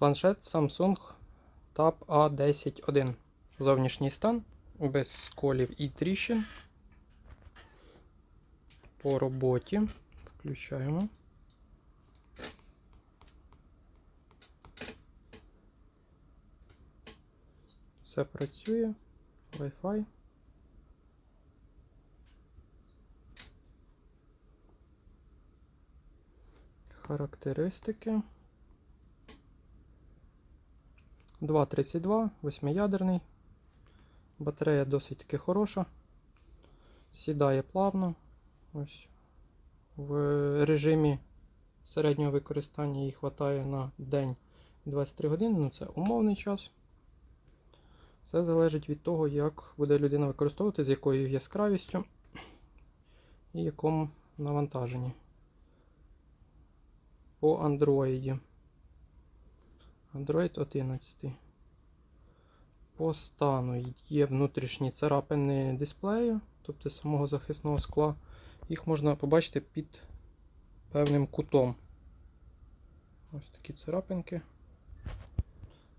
Планшет Samsung Tab A101. Зовнішній стан, без сколів і тріщин. По роботі. Включаємо. Все працює. Wi-Fi. Характеристики. 2.32, 8-ядерний. Батарея досить таки хороша. Сідає плавно. Ось. В режимі середнього використання їй вистачає на день 23 години, ну це умовний час. Все залежить від того, як буде людина використовувати, з якою яскравістю і якому навантаженні. По Android. Android 11. По стану є внутрішні царапини дисплею, тобто самого захисного скла. Їх можна побачити під певним кутом. Ось такі царапинки.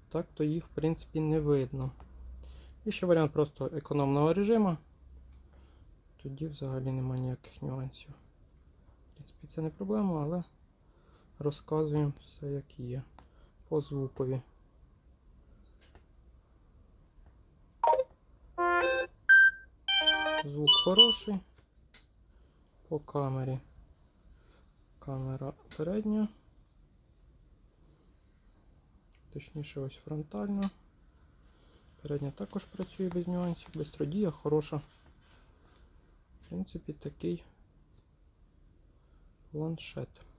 Так то їх, в принципі, не видно. І ще варіант просто економного режиму. Тоді взагалі немає ніяких нюансів. В принципі, це не проблема, але розказуємо все як є. По звукові. Звук хороший. По камері. Камера передня. Точніше, ось фронтальна. Передня також працює без нюансів, бистродія хороша. В принципі, такий планшет.